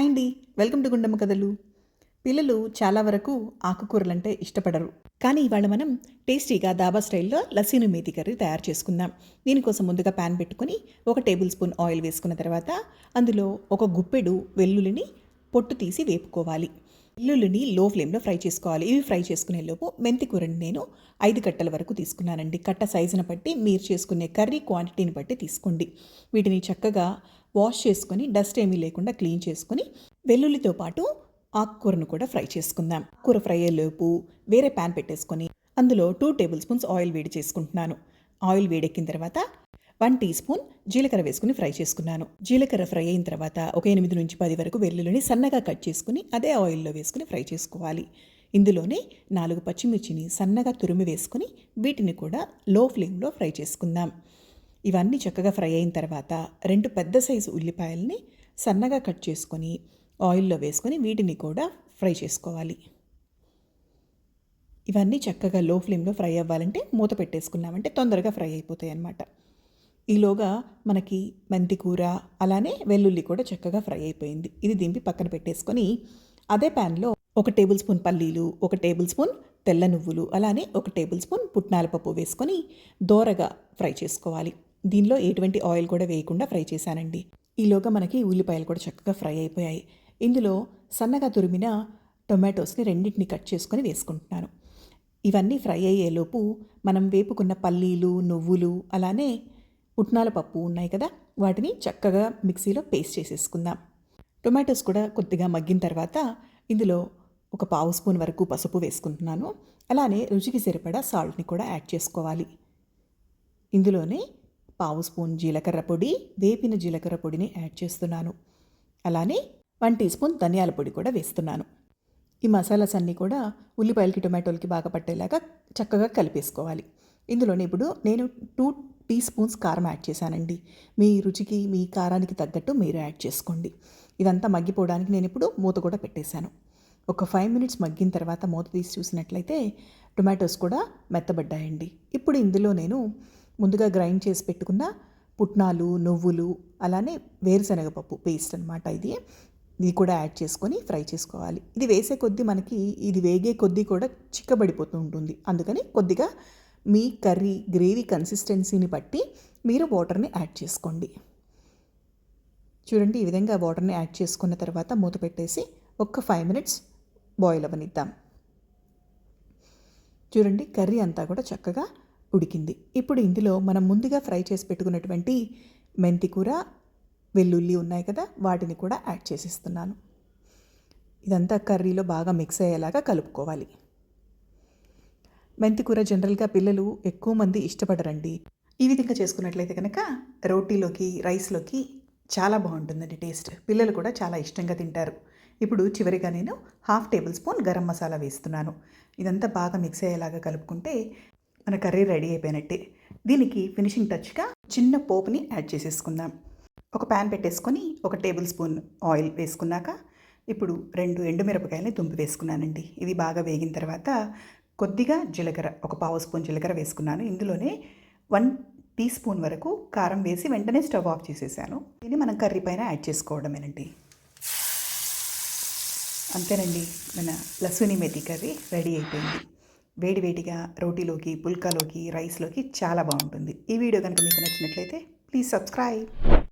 Hi అండి. Welcome to Gundamma కథలు. పిల్లలు చాలా వరకు ఆకుకూరలంటే ఇష్టపడరు. కానీ ఇవాళ మనం టేస్టీగా దాబా స్టైల్లో లస్సీను మేతి కర్రీ తయారు చేసుకుందాం. దీనికోసం ముందుగా ప్యాన్ పెట్టుకొని ఒక టేబుల్ స్పూన్ ఆయిల్ వేసుకున్న తర్వాత అందులో ఒక గుప్పెడు వెల్లుల్లిని పొట్టు తీసి వేపుకోవాలి. వెల్లుల్లిని లో ఫ్లేమ్లో ఫ్రై చేసుకోవాలి. ఇవి ఫ్రై చేసుకునే లోపు మెంతి కూరని నేను ఐదు కట్టల వరకు తీసుకున్నానండి. కట్ట సైజును బట్టి మీరు చేసుకునే కర్రీ క్వాంటిటీని బట్టి తీసుకోండి. వీటిని చక్కగా వాష్ చేసుకొని డస్ట్ ఏమీ లేకుండా క్లీన్ చేసుకొని వెల్లుల్లితో పాటు ఆకుకూరను కూడా ఫ్రై చేసుకుందాం. కూర ఫ్రై అయ్యేలోపు వేరే ప్యాన్ పెట్టేసుకొని అందులో టూ టేబుల్ స్పూన్స్ ఆయిల్ వేడి చేసుకుంటున్నాను. ఆయిల్ వేడెక్కిన తర్వాత వన్ టీ స్పూన్ జీలకర్ర వేసుకుని ఫ్రై చేసుకున్నాను. జీలకర్ర ఫ్రై అయిన తర్వాత ఒక ఎనిమిది నుంచి పది వరకు వెల్లుల్లిని సన్నగా కట్ చేసుకుని అదే ఆయిల్లో వేసుకుని ఫ్రై చేసుకోవాలి. ఇందులోనే నాలుగు పచ్చిమిర్చిని సన్నగా తురిమి వేసుకుని వీటిని కూడా లో ఫ్లేమ్లో ఫ్రై చేసుకుందాం. ఇవన్నీ చక్కగా ఫ్రై అయిన తర్వాత రెండు పెద్ద సైజు ఉల్లిపాయల్ని సన్నగా కట్ చేసుకొని ఆయిల్లో వేసుకొని వీటిని కూడా ఫ్రై చేసుకోవాలి. ఇవన్నీ చక్కగా లో ఫ్లేమ్లో ఫ్రై అవ్వాలంటే మూత పెట్టేసుకున్నామంటే తొందరగా ఫ్రై అయిపోతాయి అన్నమాట ఈలోగా మనకి మెంతి కూర అలానే వెల్లుల్లి కూడా చక్కగా ఫ్రై అయిపోయింది. ఇది దింపి పక్కన పెట్టేసుకొని అదే ప్యాన్లో ఒక టేబుల్ స్పూన్ పల్లీలు ఒక టేబుల్ స్పూన్ తెల్ల నువ్వులు అలానే ఒక టేబుల్ స్పూన్ పుట్నాల పప్పు వేసుకొని దోరగా ఫ్రై చేసుకోవాలి. దీనిలో ఎటువంటి ఆయిల్ కూడా వేయకుండా ఫ్రై చేశానండి. ఈలోగా మనకి ఉల్లిపాయలు కూడా చక్కగా ఫ్రై అయిపోయాయి. ఇందులో సన్నగా తురిమిన టొమాటోస్ని రెండింటిని కట్ చేసుకొని వేసుకుంటున్నాను. ఇవన్నీ ఫ్రై అయ్యేలోపు మనం వేపుకున్న పల్లీలు నువ్వులు అలానే పుట్నాల పప్పు ఉన్నాయి కదా వాటిని చక్కగా మిక్సీలో పేస్ట్ చేసేసుకుందాం. టొమాటోస్ కూడా కొద్దిగా మగ్గిన తర్వాత ఇందులో ఒక పావు స్పూన్ వరకు పసుపు వేసుకుంటున్నాను. అలానే రుచికి సరిపడా సాల్ట్ని కూడా యాడ్ చేసుకోవాలి. ఇందులోనే పావు స్పూన్ జీలకర్ర పొడి వేపిన జీలకర్ర పొడిని యాడ్ చేస్తున్నాను. అలానే వన్ టీ స్పూన్ ధనియాల పొడి కూడా వేస్తున్నాను. ఈ మసాలాస్ అన్నీ కూడా ఉల్లిపాయలకి టొమాటోలకి బాగా పట్టేలాగా చక్కగా కలిపేసుకోవాలి. ఇందులోనే ఇప్పుడు నేను టూ టీ స్పూన్స్ కారం యాడ్ చేశానండి. మీ రుచికి మీ కారానికి తగ్గట్టు మీరు యాడ్ చేసుకోండి. ఇదంతా మగ్గిపోవడానికి నేను ఇప్పుడు మూత కూడా పెట్టేశాను. ఒక ఫైవ్ మినిట్స్ మగ్గిన తర్వాత మూత తీసి చూసినట్లయితే టొమాటోస్ కూడా మెత్తబడ్డాయండి. ఇప్పుడు ఇందులో నేను ముందుగా గ్రైండ్ చేసి పెట్టుకున్న పుట్నాలు నువ్వులు అలానే వేరుశనగపప్పు పేస్ట్ అనమాట ఇది. ఇది కూడా యాడ్ చేసుకొని ఫ్రై చేసుకోవాలి. ఇది వేసే కొద్దీ మనకి ఇది వేగే కొద్దీ కూడా చిక్కబడిపోతూ ఉంటుంది. అందుకని కొద్దిగా మీ కర్రీ గ్రేవీ కన్సిస్టెన్సీని బట్టి మీరు వాటర్ని యాడ్ చేసుకోండి. చూడండి ఈ విధంగా వాటర్ని యాడ్ చేసుకున్న తర్వాత మూత పెట్టేసి ఒక్క ఫైవ్ మినిట్స్ బాయిల్ అవ్వనిద్దాం చూడండి కర్రీ అంతా కూడా చక్కగా ఉడికింది. ఇప్పుడు ఇందులో మనం ముందుగా ఫ్రై చేసి పెట్టుకున్నటువంటి మెంతి కూర వెల్లుల్లి ఉన్నాయి కదా వాటిని కూడా యాడ్ చేసిస్తున్నాను. ఇదంతా కర్రీలో బాగా మిక్స్ అయ్యేలాగా కలుపుకోవాలి. మెంతికూర జనరల్గా పిల్లలు ఎక్కువ మంది ఇష్టపడరండి. ఈ విధంగా చేసుకున్నట్లయితే కనుక రోటీలోకి రైస్లోకి చాలా బాగుంటుందండి టేస్ట్. పిల్లలు కూడా చాలా ఇష్టంగా తింటారు. ఇప్పుడు చివరిగా నేను half tablespoon garam masala వేస్తున్నాను. ఇదంతా బాగా మిక్స్ అయ్యేలాగా కలుపుకుంటే మన కర్రీ రెడీ అయిపోయినట్టే. దీనికి ఫినిషింగ్ టచ్గా చిన్న పోపుని యాడ్ చేసేసుకుందాం. ఒక ప్యాన్ పెట్టేసుకొని ఒక టేబుల్ స్పూన్ ఆయిల్ వేసుకున్నాక ఇప్పుడు రెండు ఎండుమిరపకాయలని దుంపి వేసుకున్నానండి. ఇది బాగా వేగిన తర్వాత కొద్దిగా జీలకర్ర ఒక పావు స్పూన్ జీలకర్ర వేసుకున్నాను. ఇందులోనే వన్ టీ స్పూన్ వరకు కారం వేసి వెంటనే స్టవ్ ఆఫ్ చేసేసాను. దీన్ని మనం కర్రీ పైన యాడ్ చేసుకోవడమేనండి. అంతేనండి మన లసుని మెతి కర్రీ రెడీ అయిపోయింది. వేడివేడిగా రోటీలోకి పుల్కాలోకి రైస్లోకి చాలా బాగుంటుంది. ఈ వీడియో కనుక మీకు నచ్చినట్లయితే ప్లీజ్ సబ్స్క్రైబ్.